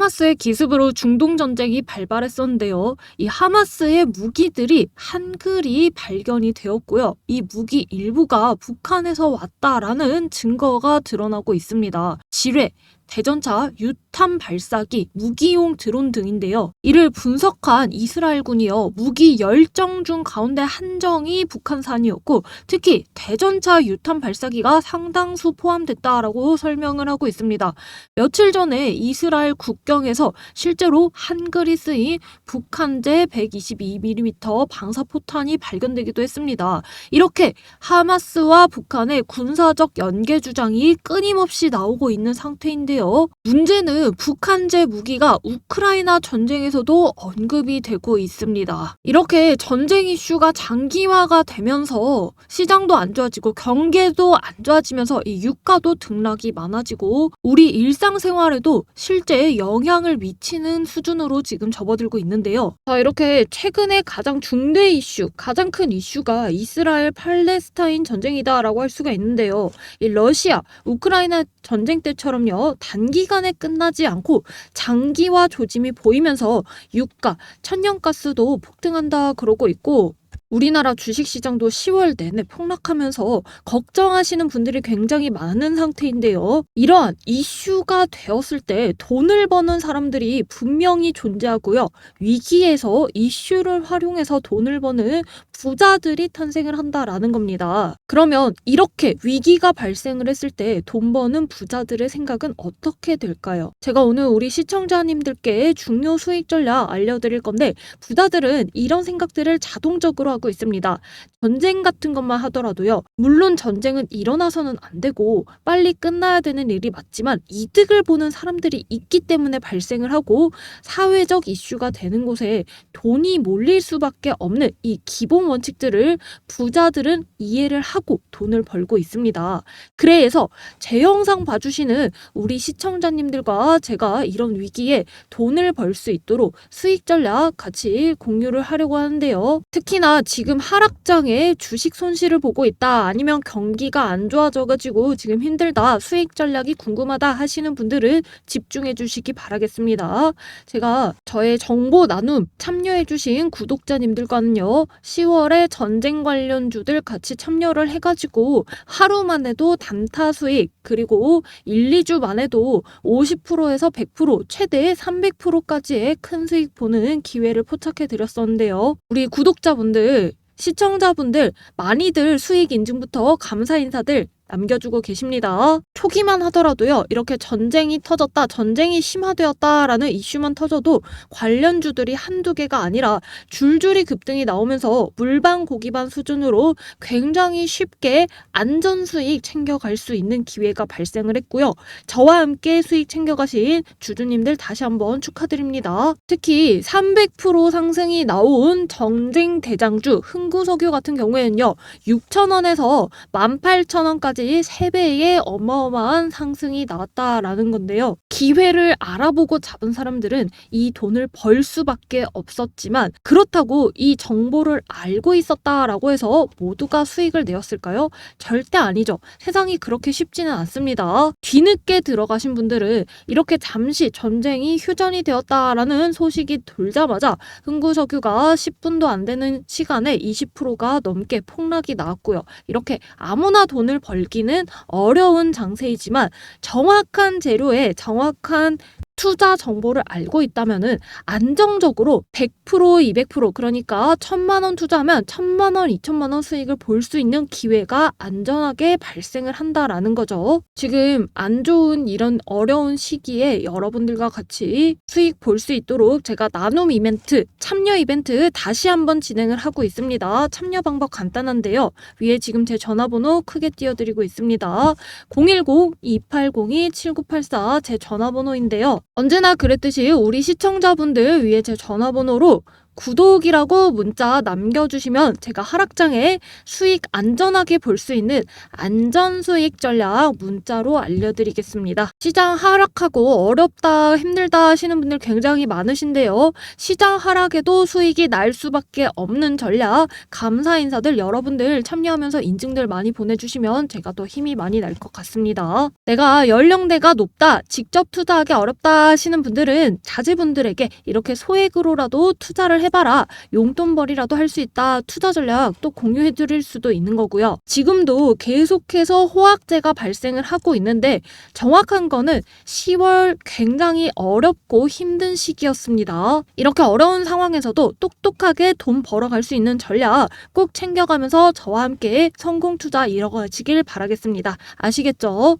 하마스의 기습으로 중동 전쟁이 발발했었는데요. 이 하마스의 무기들이 한글이 발견이 되었고요. 이 무기 일부가 북한에서 왔다라는 증거가 드러나고 있습니다. 지뢰, 대전차, 유탄 발사기, 무기용 드론 등인데요. 이를 분석한 이스라엘군이요. 무기 10정 중 가운데 한정이 북한산이었고 특히 대전차 유탄 발사기가 상당수 포함됐다라고 설명을 하고 있습니다. 며칠 전에 이스라엘 국경에서 실제로 한글이 쓰인 북한제 122mm 방사포탄이 발견되기도 했습니다. 이렇게 하마스와 북한의 군사적 연계 주장이 끊임없이 나오고 있는 상태인데요. 문제는 북한제 무기가 우크라이나 전쟁에서도 언급이 되고 있습니다. 이렇게 전쟁 이슈가 장기화가 되면서 시장도 안 좋아지고 경계도 안 좋아지면서 이 유가도 등락이 많아지고 우리 일상생활에도 실제 영향을 미치는 수준으로 지금 접어들고 있는데요. 자, 이렇게 최근에 가장 중대 이슈, 가장 큰 이슈가 이스라엘 팔레스타인 전쟁이다라고 할 수가 있는데요. 이 러시아, 우크라이나 전쟁 때처럼요. 단기간에 끝나지 않고 장기화 조짐이 보이면서 유가, 천연가스도 폭등한다 그러고 있고 우리나라 주식시장도 10월 내내 폭락하면서 걱정하시는 분들이 굉장히 많은 상태인데요. 이러한 이슈가 되었을 때 돈을 버는 사람들이 분명히 존재하고요. 위기에서 이슈를 활용해서 돈을 버는 부자들이 탄생을 한다라는 겁니다. 그러면 이렇게 위기가 발생을 했을 때 돈 버는 부자들의 생각은 어떻게 될까요? 제가 오늘 우리 시청자님들께 중요 수익 전략 알려드릴 건데 부자들은 이런 생각들을 자동적으로 하고 있습니다. 전쟁 같은 것만 하더라도요. 물론 전쟁은 일어나서는 안 되고 빨리 끝나야 되는 일이 맞지만 이득을 보는 사람들이 있기 때문에 발생을 하고 사회적 이슈가 되는 곳에 돈이 몰릴 수밖에 없는 이 기본 원칙들을 부자들은 이해를 하고 돈을 벌고 있습니다. 그래서 제 영상 봐주시는 우리 시청자님들과 제가 이런 위기에 돈을 벌 수 있도록 수익 전략 같이 공유를 하려고 하는데요. 특히나 지금 하락장에 주식 손실을 보고 있다 아니면 경기가 안 좋아져가지고 지금 힘들다 수익 전략이 궁금하다 하시는 분들은 집중해 주시기 바라겠습니다. 제가 저의 정보 나눔 참여해 주신 구독자님들과는요, 10월에 전쟁 관련주들 같이 참여를 해가지고 하루만 해도 단타 수익, 그리고 1, 2주 만에도 50%에서 100%, 최대 300%까지의 큰 수익 보는 기회를 포착해 드렸었는데요. 우리 구독자분들, 시청자분들, 많이들 수익 인증부터 감사 인사들 남겨주고 계십니다. 초기만 하더라도요, 이렇게 전쟁이 터졌다, 전쟁이 심화되었다라는 이슈만 터져도 관련주들이 한두 개가 아니라 줄줄이 급등이 나오면서 물반 고기반 수준으로 굉장히 쉽게 안전 수익 챙겨갈 수 있는 기회가 발생을 했고요. 저와 함께 수익 챙겨가신 주주님들 다시 한번 축하드립니다. 특히 300% 상승이 나온 정쟁 대장주 흥구석유 같은 경우에는요, 6,000원에서 18,000원까지 3배의 어마어마한 상승이 나왔다라는 건데요. 기회를 알아보고 잡은 사람들은 이 돈을 벌 수밖에 없었지만 그렇다고 이 정보를 알고 있었다라고 해서 모두가 수익을 내었을까요? 절대 아니죠. 세상이 그렇게 쉽지는 않습니다. 뒤늦게 들어가신 분들은 이렇게 잠시 전쟁이 휴전이 되었다라는 소식이 돌자마자 흥구석유가 10분도 안 되는 시간에 20%가 넘게 폭락이 나왔고요. 이렇게 아무나 돈을 벌 기는 어려운 장세이지만 정확한 재료에 정확한 투자 정보를 알고 있다면은 안정적으로 100% 200% 그러니까 1000만 원 투자하면 1000만 원, 2000만 원 수익을 볼 수 있는 기회가 안전하게 발생을 한다라는 거죠. 지금 안 좋은 이런 어려운 시기에 여러분들과 같이 수익 볼 수 있도록 제가 나눔 이벤트, 참여 이벤트 다시 한번 진행을 하고 있습니다. 참여 방법 간단한데요. 위에 지금 제 전화번호 크게 띄워드리고 있습니다. 010-2802-7984 제 전화번호인데요. 언제나 그랬듯이 우리 시청자분들 위에 제 전화번호로 구독이라고 문자 남겨주시면 제가 하락장에 수익 안전하게 볼 수 있는 안전 수익 전략 문자로 알려드리겠습니다. 시장 하락하고 어렵다, 힘들다 하시는 분들 굉장히 많으신데요. 시장 하락에도 수익이 날 수밖에 없는 전략, 감사 인사들 여러분들 참여하면서 인증들 많이 보내주시면 제가 더 힘이 많이 날 것 같습니다. 내가 연령대가 높다, 직접 투자하기 어렵다 하시는 분들은 자제분들에게 이렇게 소액으로라도 투자를 해 봐라. 용돈벌이라도 할 수 있다. 투자 전략 또 공유해 드릴 수도 있는 거고요. 지금도 계속해서 호황제가 발생을 하고 있는데 정확한 거는 10월 굉장히 어렵고 힘든 시기였습니다. 이렇게 어려운 상황에서도 똑똑하게 돈 벌어갈 수 있는 전략 꼭 챙겨가면서 저와 함께 성공 투자 이뤄가시길 바라겠습니다. 아시겠죠?